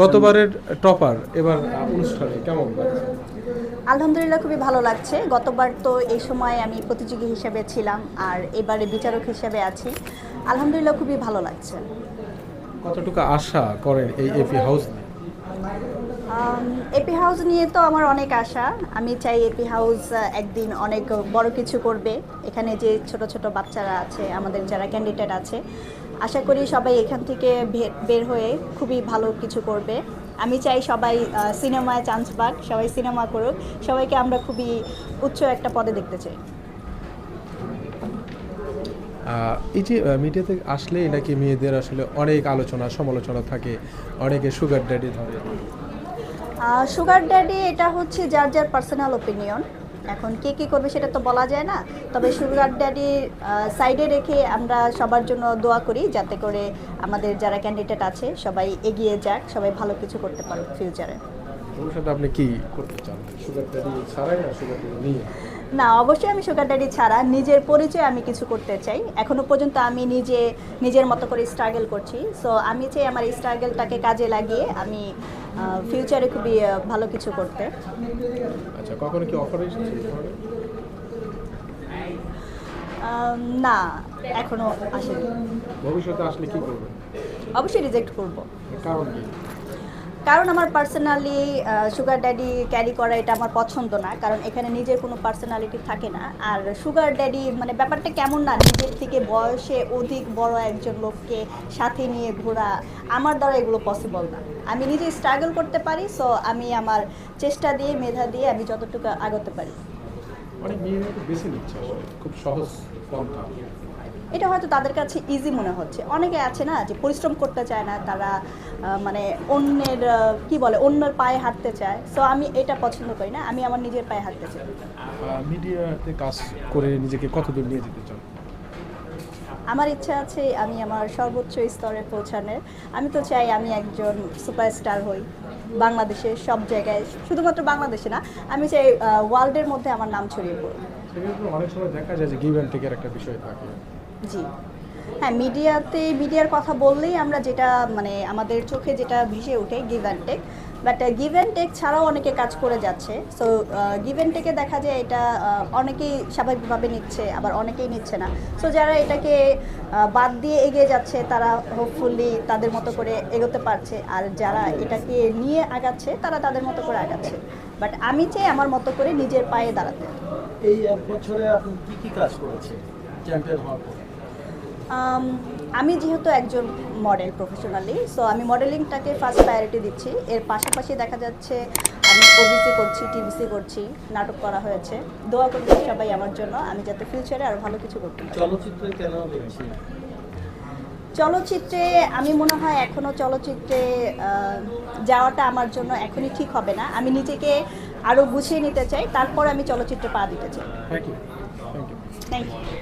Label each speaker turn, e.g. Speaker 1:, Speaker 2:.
Speaker 1: গতবারের টপার এবার অনুষ্ঠানে কেমন
Speaker 2: আলহামদুলিল্লাহ খুবই ভালো লাগছে। গতবার তো এই সময় আমি প্রতিযোগী হিসেবে ছিলাম আর এবারে বিচারক হিসেবে আছি। আলহামদুলিল্লাহ খুবই ভালো লাগছে।
Speaker 1: কতটুকু আশা করেন এই এপি হাউস
Speaker 2: এপি হাউস নিয়ে তো আমার অনেক আশা। আমি চাই এপি হাউস একদিন অনেক বড় কিছু করবে। এখানে যে ছোট ছোট বাচ্চারা আছে আমাদের যারা ক্যান্ডিডেট আছে আশা করি সবাই এখান থেকে বের হয়ে খুবই ভালো কিছু করবে। আমি চাই সবাই সিনেমায় চান্স পাক সবাই সিনেমা করুক। সবাইকে আমরা খুবই উচ্চ একটা পদে দেখতে চাই।
Speaker 1: এই যে মিডিয়াতে আসলেই নাকি মেয়েদের আসলে অনেক আলোচনা সমালোচনা থাকে অনেকে সুগার ড্যাডি ধরে।
Speaker 2: সুগার ড্যাডি এটা হচ্ছে যার যার পার্সোনাল ওপিনিয়ন এখন কে কী করবে সেটা তো বলা যায় না। তবে সুগার ড্যাডি সাইডে রেখে আমরা সবার জন্য দোয়া করি যাতে করে আমাদের যারা ক্যান্ডিডেট আছে সবাই এগিয়ে যাক সবাই ভালো কিছু করতে পারুক ফিউচারে
Speaker 1: ভবিষ্যতে আপনি কি করতে চান? সুগার ড্যাডি ছাড়াই না সুগার ড্যাডি নিয়ে?
Speaker 2: না অবশ্যই আমি সুগার ড্যাডি ছাড়া। নিজের পরিচয় আমি কিছু করতে চাই। এখনও পর্যন্ত আমি নিজে নিজের মতো করে স্ট্রাগল করছি। সো আমি চাই আমার এই স্ট্রাগলটাকে কাজে লাগিয়ে আমি ফিউচারে খুবই ভালো কিছু করতে।
Speaker 1: আচ্ছা কখনো কি অফার এসেছে
Speaker 2: না এখনও আসেনি।
Speaker 1: ভবিষ্যতে আসলে কি করবে
Speaker 2: অবশ্যই রিজেক্ট করব।
Speaker 1: কারণ কি?
Speaker 2: কারণ আমার পার্সোনালি সুগার ড্যাডি ক্যারি করা এটা আমার পছন্দ না, কারণ এখানে নিজের কোনো পার্সোনালিটি থাকে না। আর সুগার ড্যাডি মানে ব্যাপারটা কেমন না, নিজের থেকে বয়সে অধিক বড় একজন লোককে সাথে নিয়ে ঘোরা আমার দ্বারা এগুলো পসিবল না। আমি নিজে স্ট্রাগল করতে পারি সো আমি আমার চেষ্টা দিয়ে, মেধা দিয়ে আমি যতটুকু আগতে পারি।
Speaker 1: অনেক নিচ্ছে খুব সহজ
Speaker 2: এটা হয়তো তাদের কাছে ইজি মনে হচ্ছে। অনেকে আছে না যে পরিশ্রম করতে চায় না তারা মানে অন্যের কি বলে অন্যের পায়ে হাঁটতে চায়। সো আমি এটা পছন্দ করি না আমি আমার নিজের পায়ে হাঁটতে চাই।
Speaker 1: মিডিয়াতে কাজ করে নিজেকে কতদূর নিয়ে যেতে চান
Speaker 2: আমার ইচ্ছা আছে আমি আমার সর্বোচ্চ স্তরে পৌঁছানোর। আমি তো চাই আমি একজন সুপারস্টার হই। বাংলাদেশের সব জায়গায় শুধুমাত্র বাংলাদেশে না আমি চাই ওয়ার্ল্ডের মধ্যে আমার নাম ছড়িয়ে পড়ুক।
Speaker 1: অনেক সময় দেখা যায় যে গিভ অ্যান্ড টেকের একটা বিষয় থাকে।
Speaker 2: জি। হ্যাঁ মিডিয়াতে, মিডিয়ার কথা বললেই আমরা যেটা মানে আমাদের চোখে যেটা ভেসে ওঠে give and take but give and take ছাড়াও অনেকে কাজ করে যাচ্ছে। সো গিভ অ্যান্ড টেকে দেখা যায় এটা অনেকেই স্বাভাবিকভাবে নিচ্ছে, আবার অনেকেই নিচ্ছে না। সো যারা এটাকে বাদ দিয়ে এগিয়ে যাচ্ছে, তারা হোপফুলি তাদের মতো করে এগোতে পারছে। আর যারা এটাকে নিয়ে আগাচ্ছে, তারা তাদের মতো করে আগাচ্ছে। বাট আমি চাই আমার মতো করে নিজের পায়ে দাঁড়াতে।
Speaker 3: এই এক বছরে আপনি কি কি কাজ করেছেন? চ্যাম্পিয়ন হওয়ার পর।
Speaker 2: আম, যেহেতু একজন মডেল প্রফেশনালি সো আমি মডেলিংটাকে ফার্স্ট প্রায়োরিটি দিচ্ছি। এর পাশাপাশি দেখা যাচ্ছে আমি ওবিসি করছি টিভিসি করছি নাটক করা হয়েছে। দোয়া করছি সবাই আমার জন্য আমি যাতে ফিউচারে আরও ভালো কিছু করতে পারি।
Speaker 3: চলচ্চিত্রে কেন
Speaker 2: চলচ্চিত্রে আমি মনে হয় এখনও চলচ্চিত্রে যাওয়াটা আমার জন্য এখনই ঠিক হবে না। আমি নিজেকে আরও গুছিয়ে নিতে চাই তারপর আমি চলচ্চিত্রে পা দিতে চাই।
Speaker 1: Thank you
Speaker 2: thank you